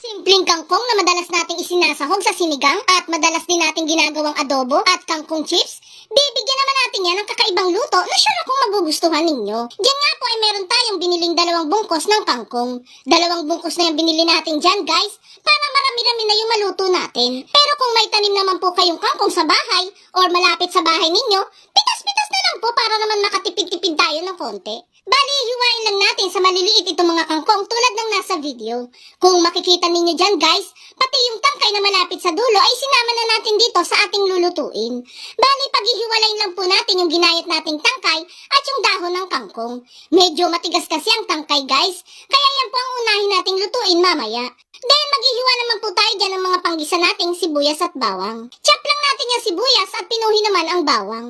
Simpleng kangkong na madalas nating isinasahog sa sinigang at madalas din nating ginagawang adobo at kangkong chips, bibigyan naman natin yan ng kakaibang luto na sure akong magugustuhan ninyo. Yan nga po ay meron tayong biniling dalawang bungkos ng kangkong. Dalawang bungkos na yung binili natin dyan guys para marami-rami na yung maluto natin. Pero kung may tanim naman po kayong kangkong sa bahay or malapit sa bahay ninyo, pitas-pitas na lang po para naman makatipid-tipid tayo ng konti. Bali, hiwain lang natin sa maliliit itong mga kangkong tulad ng nasa video. Kung makikita ninyo dyan guys, pati yung tangkay na malapit sa dulo ay sinama na natin dito sa ating lulutuin. Bali, paghihiwalayin lang po natin yung ginayat nating tangkay at yung dahon ng kangkong. Medyo matigas kasi ang tangkay guys, kaya yan po ang unahin nating lutuin mamaya. Then, maghihiwa naman po tayo dyan ng mga panggisa nating sibuyas at bawang. Chop lang natin yung sibuyas at pinuhin naman ang bawang.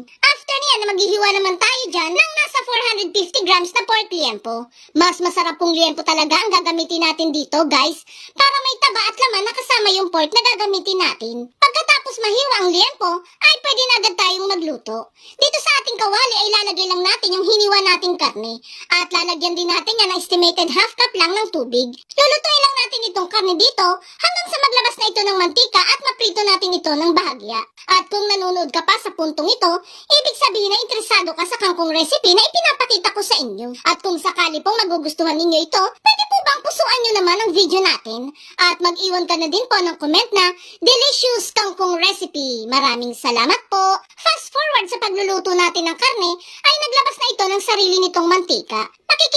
After niyan, maghihiwa naman tayo dyan ng nasa 450 grams na pork liempo. Mas masarap pong liempo talaga ang gagamitin natin dito, guys. Para may taba at laman na kasama yung pork na gagamitin natin. Pagkatapos mahiwa ang liempo, ay pwede na agad tayong magluto. Dito sa ating kawali ay lalagay lang natin yung hiniwa nating karne. At lalagyan din natin yan ng estimated half cup lang ng tubig. Lulutuin lang natin itong karne dito hanggang sa maglabas na ito ng mantika at maprito natin ito ng bahagya. At kung nanonood ka pa sa puntong ito, ibig sabihin na interesado ka sa kangkong recipe na ipinapakita ko sa inyo. At kung sakali pong magugustuhan ninyo ito, pwede po bang pusuan nyo naman ang video natin? At mag-iwan ka na din po ng comment na delicious kangkong recipe. Maraming salamat po. Fast forward sa pagluluto natin ng karne, ay naglabas na ito ng sarili nitong mantika. Makikita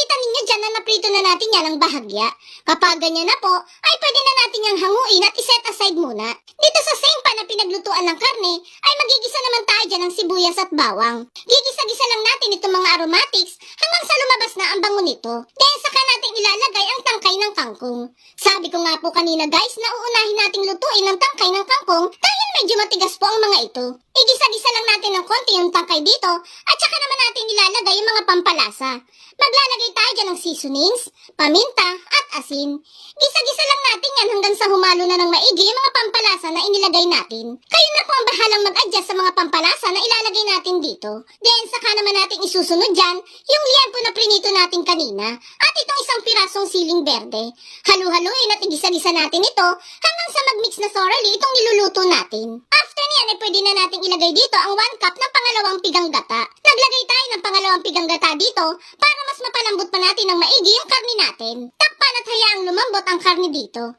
dyan na naprito na natin yan ang bahagya. Kapag ganyan na po, ay pwede na natin yung hanguin at iset aside muna. Dito sa same pan na pinaglutuan ng karne, ay magigisa naman tayo dyan ng sibuyas at bawang. Gigisa-gisa lang natin itong mga aromatics hanggang sa lumabas na ang bango nito. Then saka natin ilalagay ang tangkay ng kangkong. Sabi ko nga po kanina guys na uunahin nating lutuin ang tangkay ng kangkong dahil medyo matigas po ang mga ito. Igisa-gisa lang natin ng konti yung tangkay dito at saka naman natin ilalagay yung mga pampalasa. Maglalagay tayo dyan ng seasonings, paminta at asin. Gisa-gisa lang natin yan hanggang sa humalo na ng maigi yung mga pampalasa na inilagay natin. Kayo na po ang bahalang mag-adjust sa mga pampalasa na ilalagay natin dito. Then saka naman natin isusunod dyan yung liempo na prinito natin kanina at itong isang pirasong siling berde. Halu-haluin at igisa-gisa natin ito hanggang sa mag-mix na thoroughly itong niluluto natin. After niyan ay pwede na natin ilagay dito ang 1 cup ng pangalawang pigang gata. Naglagay tayo ng pangalawang pigang gata dito para mas mapalambot pa natin ng maigi yung karne natin. Takpan at hayaang lumambot ang karne dito.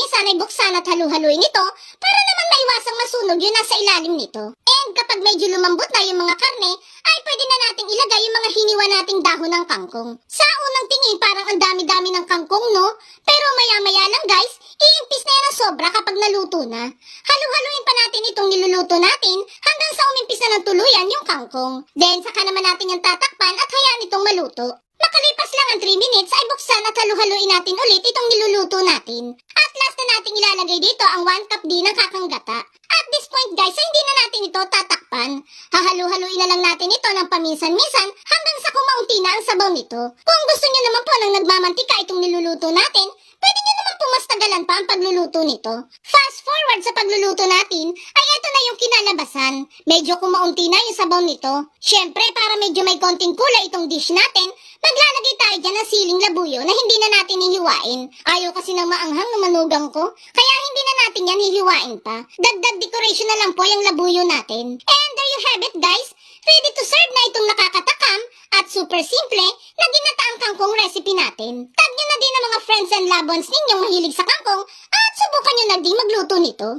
Paminsan-minsan ay buksan at halu-haluin ito para naman maiwasang masunog yung nasa ilalim nito. And kapag medyo lumambot na yung mga karne, ay pwede na nating ilagay yung mga hiniwa nating dahon ng kangkong. Sa unang tingin parang ang dami-dami ng kangkong no? Pero maya-maya lang guys, iimpis na yan ng sobra kapag naluto na. Halu-haluin pa natin itong niluluto natin hanggang sa umimpis na ng tuluyan yung kangkong. Then saka naman natin yung tatakpan at hayaan itong maluto. Makalipas lang ang 3 minutes ay buksan at halu-haluin natin ulit itong niluluto natin. At last na nating ilalagay dito ang 1 cup din ng kakanggata. At this point guys, ay hindi na natin ito tatakpan. Hahalu-haluin na lang natin ito ng paminsan-minsan hanggang sa kumaunti na ang sabaw nito. Kung gusto nyo naman po ng nagmamantika itong niluluto natin, pwede nyo naman po mas tagalan pa ang pagluluto nito. Fast forward sa pagluluto natin, ay ito na yung kinalabasan. Medyo kumaunti na yung sabaw nito. Syempre, para medyo may konting kulay itong dish natin, maglalagay tayo dyan ng siling labuyo na hindi na natin hihiwain. Ayaw kasi ng maanghang na manugang ko, kaya hindi na natin yan hihiwain pa. Dagdag decoration na lang po yung labuyo natin. And there you have it guys, ready to serve na itong nakakatakam super simple na ginataang kangkong recipe natin. Tag nyo na din ang mga friends and loved ones ninyong mahilig sa kangkong at subukan nyo na din magluto nito.